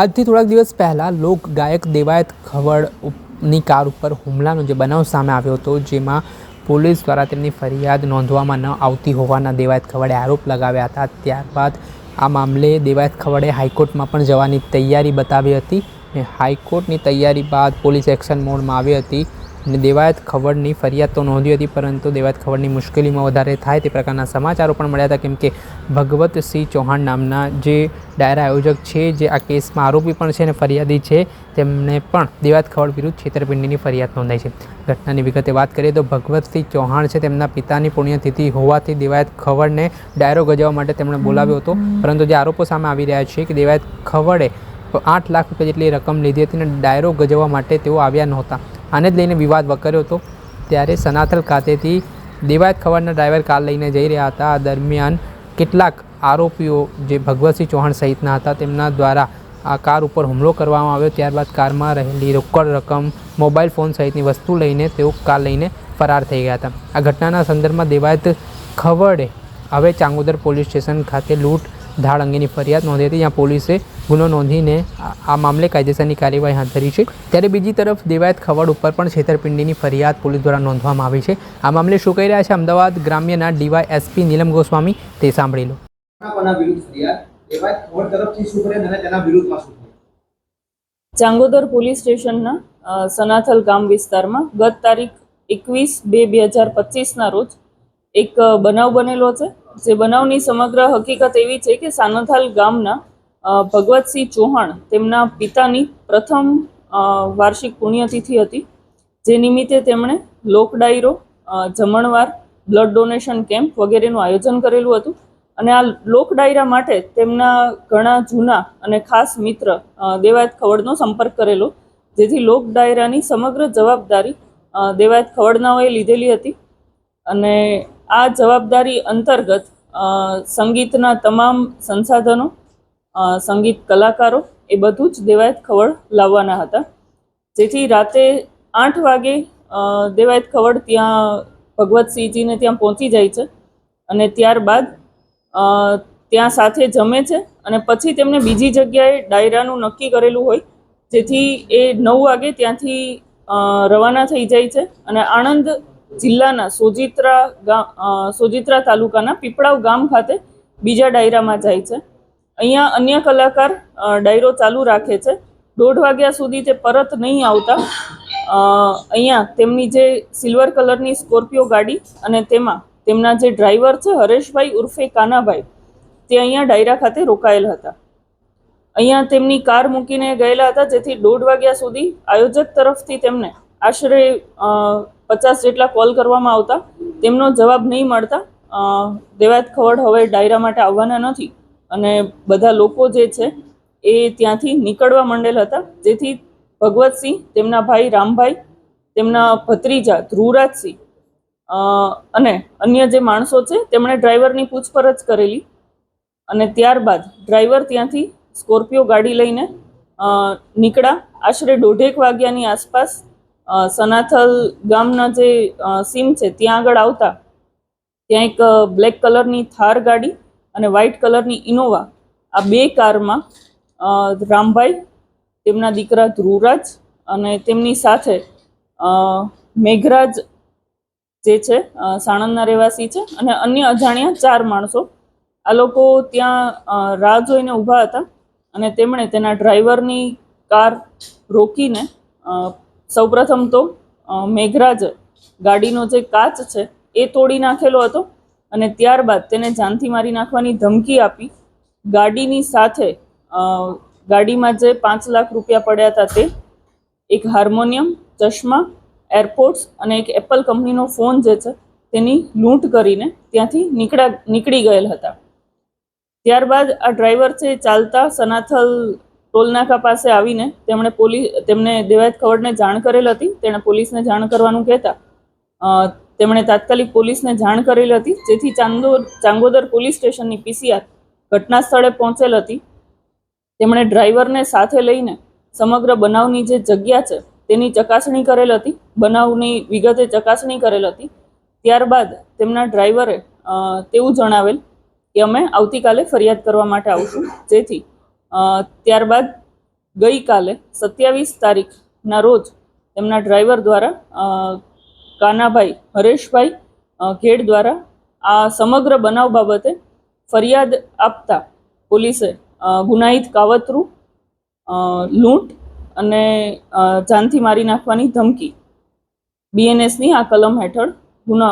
આજથી થોડાક દિવસ પહેલાં લોક ગાયક દેવાયત ખવડની કાર ઉપર હુમલાનો જે બનાવ સામે આવ્યો હતો, જેમાં પોલીસ દ્વારા તેમની ફરિયાદ નોંધવામાં ન આવતી હોવાના દેવાયત ખવડે આરોપ લગાવ્યા હતા. ત્યારબાદ આ મામલે દેવાયત ખવડે હાઈકોર્ટમાં પણ જવાની તૈયારી બતાવી હતી ને હાઈકોર્ટની તૈયારી બાદ પોલીસ એક્શન મોડમાં આવી હતી. અને દેવાયત ખવડની ફરિયાદ તો નોંધી હતી, પરંતુ દેવાયત ખવડની મુશ્કેલીમાં વધારે થાય તે પ્રકારના સમાચારો પણ મળ્યા હતા, કેમ કે ભગવતસિંહ ચૌહાણ નામના જે ડાયરા આયોજક છે, જે આ કેસમાં આરોપી પણ છે અને ફરિયાદી છે તેમણે પણ દેવાયત ખવડ વિરુદ્ધ છેતરપિંડીની ફરિયાદ નોંધાઈ છે. ઘટનાની વિગતે વાત કરીએ તો ભગવતસિંહ ચૌહાણ છે, તેમના પિતાની પુણ્યતિથિ હોવાથી દેવાયત ખવડને ડાયરો ગજવવા માટે તેમણે બોલાવ્યો હતો, પરંતુ જે આરોપો સામે આવી રહ્યા છે કે દેવાયત ખવડે આઠ લાખ રૂપિયા જેટલી રકમ લીધી હતી અને ડાયરો ગજવવા માટે તેઓ આવ્યા નહોતા. આને જ લઈને વિવાદ વકર્યો હતો. ત્યારે સનાથલ ખાતેથી દેવાયત ખવડના ડ્રાઈવર કાર લઈને જઈ રહ્યા હતા. આ દરમિયાન કેટલાક આરોપીઓ જે ભગવતસિંહ ચૌહાણ સહિતના હતા, તેમના દ્વારા આ કાર ઉપર હુમલો કરવામાં આવ્યો. ત્યારબાદ કારમાં રહેલી રોકડ રકમ, મોબાઈલ ફોન સહિતની વસ્તુ લઈને તેઓ કાર લઈને ફરાર થઈ ગયા હતા. આ ઘટનાના સંદર્ભમાં દેવાયત ખવડે હવે ચાંગોદર પોલીસ સ્ટેશન ખાતે લૂંટ ધાડ અંગેની ફરિયાદ નોંધી હતી. જ્યાં પોલીસે ગુનો નોંધીને આ- મામલે કાયદેસરની કાર્યવાહી હાથ ધરી છે. ત્યારે બીજી તરફ દેવાયત ખવડ ઉપર પણ છેતરપિંડીની ફરિયાદ પોલીસ દ્વારા નોંધવામાં આવી છે. આ મામલે શું કહી રહ્યા છે અમદાવાદ ગ્રામ્યના ડીવાય એસપી નીલમ ગોસ્વામી તે સાંભળી લો. ચાંગોદર પોલીસ સ્ટેશનના સનાથલ ગામ વિસ્તારમાં ગત તારીખ એકવીસ બે બે હજાર પચીસના રોજ એક બનાવ બનેલો છે. જે બનાવની સમગ્ર હકીકત એવી છે કે સાનથાલ ગામના ભગવતસિંહ ચૌહાણ તેમના પિતાની પ્રથમ વાર્ષિક પુણ્યતિથિ હતી, જે નિમિત્તે તેમણે લોક ડાયરો જમણવાર બ્લડ ડોનેશન કેમ્પ વગેરેનું આયોજન કરેલું હતું. અને આ લોક ડાયરા માટે તેમના ઘણા જૂના અને ખાસ મિત્ર દેવાયત ખવડનો સંપર્ક કરેલો, જેથી લોક ડાયરાની સમગ્ર જવાબદારી દેવાયત ખવડનાઓએ લીધેલી હતી. અને આ જવાબદારી અંતર્ગત સંગીતના તમામ સંસાધનો સંગીત કલાકારો એ બધું જ દેવાયત ખવડ લાવવાના હતા. જેથી રાતે આઠ વાગે દેવાયત ખવડ ત્યાં ભગવતસિંહજીને ત્યાં પહોંચી જાય છે અને ત્યારબાદ ત્યાં સાથે જમે છે અને પછી તેમને બીજી જગ્યાએ ડાયરાનું નક્કી કરેલું હોય, જેથી એ નવ વાગે ત્યાંથી રવાના થઈ જાય છે અને આણંદ જિલ્લાના સોજિત્રા ગામ સોજિત્રા તાલુકાના પીપળાવ ગામ ખાતે બીજા ડાયરામાં જાય છે. અહીંયા અન્ય કલાકાર ડાયરો ચાલુ રાખે છે. દોઢ વાગ્યા સુધી તે પરત નહીં આવતા. અહીંયા તેમની જે સિલ્વર કલરની સ્કોર્પિયો ગાડી અને તેમાં તેમના જે ડ્રાઈવર છે હરેશભાઈ ઉર્ફે કાનાભાઈ, તે અહીંયા ડાયરા ખાતે રોકાયેલ હતા. અહીંયા તેમની કાર મૂકીને ગયેલા હતા, જેથી દોઢ વાગ્યા સુધી આયોજક તરફથી તેમને આશરે પચાસ જેટલા કોલ કરવામાં આવતા, તેમનો જવાબ નહીં મળતા દેવાત ખવડ હવે ડાયરા માટે આવવાના નથી અને બધા લોકો જે છે એ ત્યાંથી નીકળવા માંડેલ હતા. જેથી ભગવતસિંહ, તેમના ભાઈ રામભાઈ, તેમના ભત્રીજા ધ્રુવરાજસિંહ અને અન્ય જે માણસો છે, તેમણે ડ્રાઈવરની પૂછપરછ કરેલી અને ત્યારબાદ ડ્રાઈવર ત્યાંથી સ્કોર્પિયો ગાડી લઈને નીકળ્યા. આશરે દોઢેક વાગ્યાની આસપાસ સનાથલ ગામના જે સીમ છે, ત્યાં આગળ આવતા, ત્યાં એક બ્લેક કલરની થાર ગાડી અને વ્હાઇટ કલરની ઇનોવા, આ બે કારમાં રામભાઈ, તેમના દીકરા ધ્રુવરાજ અને તેમની સાથે મેઘરાજ જે છે સાણંદના રહેવાસી છે અને અન્ય અજાણ્યા ચાર માણસો. આ લોકો ત્યાં રાહ જોઈને ઊભા હતા અને તેમણે તેના ડ્રાઈવરની કાર રોકીને સૌપ્રથમ તો મેઘરાજ ગાડીનો જે કાચ છે, એ તોડી નાખેલો હતો અને ત્યારબાદ તેને જાનથી મારી નાખવાની ધમકી આપી. ગાડીની સાથે ગાડીમાં જે પાંચ લાખ રૂપિયા પડ્યા હતા તે, એક હાર્મોનિયમ, ચશ્મા, એરપોર્ટ્સ અને એક એપલ કંપનીનો ફોન જે છે, તેની લૂંટ કરીને ત્યાંથી નીકળ્યા, નીકળી ગયેલ હતા. ત્યારબાદ આ ડ્રાઈવર છે ચાલતા સનાથલ ટોલનાકા પાસે આવીને તેમણે પોલીસ તેમને દેવાયત ખવડને જાણ કરેલ હતી. તેણે પોલીસને જાણ કરવાનું કહેતા તેમણે તાત્કાલિક પોલીસને જાણ કરેલ હતી, જેથી ચાંદોર ચાંગોદર પોલીસ સ્ટેશનની પીસીઆર ઘટના સ્થળે પહોંચેલ હતી. તેમણે ડ્રાઈવરને સાથે લઈને સમગ્ર બનાવની જે જગ્યા છે તેની ચકાસણી કરેલ હતી. બનાવની વિગતે ચકાસણી કરેલ હતી. ત્યારબાદ તેમના ડ્રાઈવરે તેવું જણાવેલ કે અમે આવતીકાલે ફરિયાદ કરવા માટે આવશું. જેથી ત્યારબાદ ગઈકાલે સત્યાવીસ તારીખના રોજ તેમના ડ્રાઈવર દ્વારા કાનાભાઈ હરેશભાઈ ઘેડ દ્વારા આ સમગ્ર બનાવ બાબતે ફરિયાદ આપતા પોલીસે ગુનાહિત કાવતરું લૂંટ અને જાનથી મારી નાખવાની ધમકી બીએનએસની આ કલમ હેઠળ ગુનો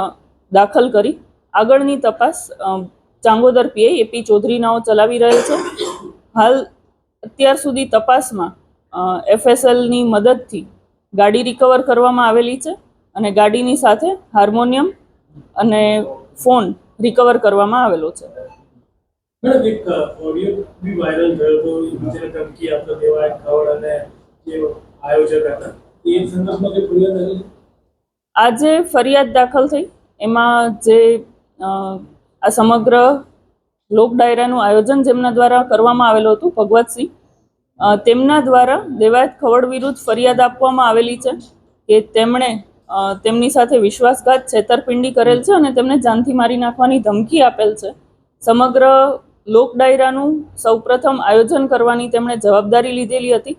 દાખલ કરી. આગળની તપાસ ચાંગોદર પીઆઈ એપી ચૌધરીનાઓ ચલાવી રહેલ છે. હાલ અત્યાર સુધી તપાસમાં એફએસએલની મદદથી ગાડી રિકવર કરવામાં આવેલી છે અને ગાડીની સાથે હાર્મોનિયમ અને ફોન રિકવર કરવામાં આવેલો છે. આજે ફરિયાદ દાખલ થઈ. એમાં જે આ સમગ્ર લોક ડાયરાનું આયોજન જેમના દ્વારા કરવામાં આવેલું હતું, ભગવતસિંહ તેમના દ્વારા દેવાયત ખવડ વિરુદ્ધ ફરિયાદ આપવામાં આવેલી છે કે તેમણે તેમની સાથે વિશ્વાસઘાત છેતરપિંડી કરેલ છે અને તેમને જાનથી મારી નાખવાની ધમકી આપેલ છે. સમગ્ર લોક ડાયરાનું સૌપ્રથમ આયોજન કરવાની તેમણે જવાબદારી લીધેલી હતી,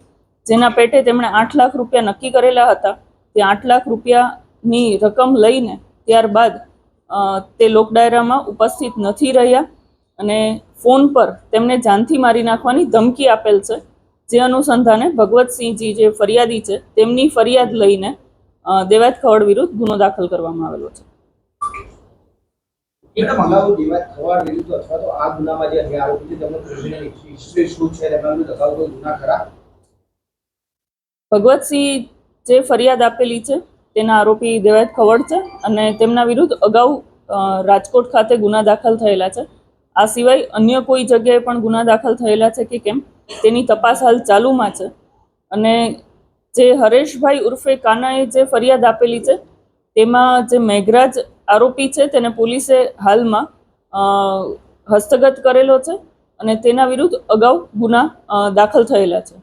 જેના પેટે તેમણે આઠ લાખ રૂપિયા નક્કી કરેલા હતા. તે આઠ લાખ રૂપિયાની રકમ લઈને ત્યારબાદ તે લોક ડાયરામાં ઉપસ્થિત નથી રહ્યા. અને ફોન પર તેમને જાનથી મારી નાખવાની ધમકી આપેલ છે. જે અનુસંધાને ભગવતસિંહજી જે ફરિયાદી છે તેમની ફરિયાદ લઈને અ, દેવાયત ખવડ વિરુદ્ધ ગુનો દાખલ કરવામાં આવેલો છે. ભગવતસિંહ જે ફરિયાદ આપેલી છે તેના આરોપી દેવાયત ખવડ છે અને તેમના વિરુદ્ધ અગાઉ રાજકોટ ખાતે ગુના દાખલ થયેલા છે. આ સિવાય અન્ય કોઈ જગ્યાએ પણ ગુના દાખલ થયેલા છે કે કેમ? તેની તપાસ હાલ ચાલુમાં છે. અને જે હરેશભાઈ ઉર્ફે કાનાએ જે ફરિયાદ આપેલી છે, તેમાં જે મેઘરાજ આરોપી છે, તેને પોલીસે હાલમાં હસ્તગત કરેલો છે અને તેના વિરુદ્ધ અગાઉ ગુના દાખલ થયેલા છે.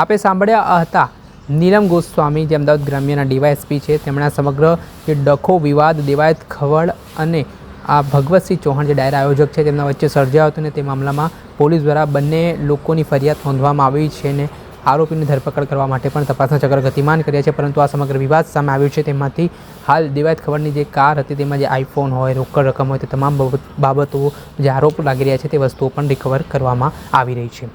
આપે સાંભળ્યા હતા નીલમ ગોસ્વામી, જે અમદાવાદ ગ્રામ્યના ડીવાયએસપી છે, તેમણે સમગ્ર જે ડખો વિવાદ, દેવાયત ખવડ અને આ ભગવતસિંહ ચૌહાણ જે ડાયરા આયોજક છે, તેમના વચ્ચે સર્જાયો હતો ને તે મામલામાં પોલીસ દ્વારા બંને લોકોની ફરિયાદ નોંધવામાં આવી છે ને આરોપીની ધરપકડ કરવા માટે પણ તપાસના ચક્ર ગતિમાન કર્યા છે, પરંતુ આ સમગ્ર વિવાદ સામે આવ્યો છે. તેમાંથી હાલ દેવાયત ખબરની જે કાર હતી, તેમાં જે આઈફોન હોય, રોકડ રકમ હોય, તે તમામ બાબતો જે આરોપ લાગી રહ્યા છે, તે વસ્તુઓ પણ રિકવર કરવામાં આવી રહી છે.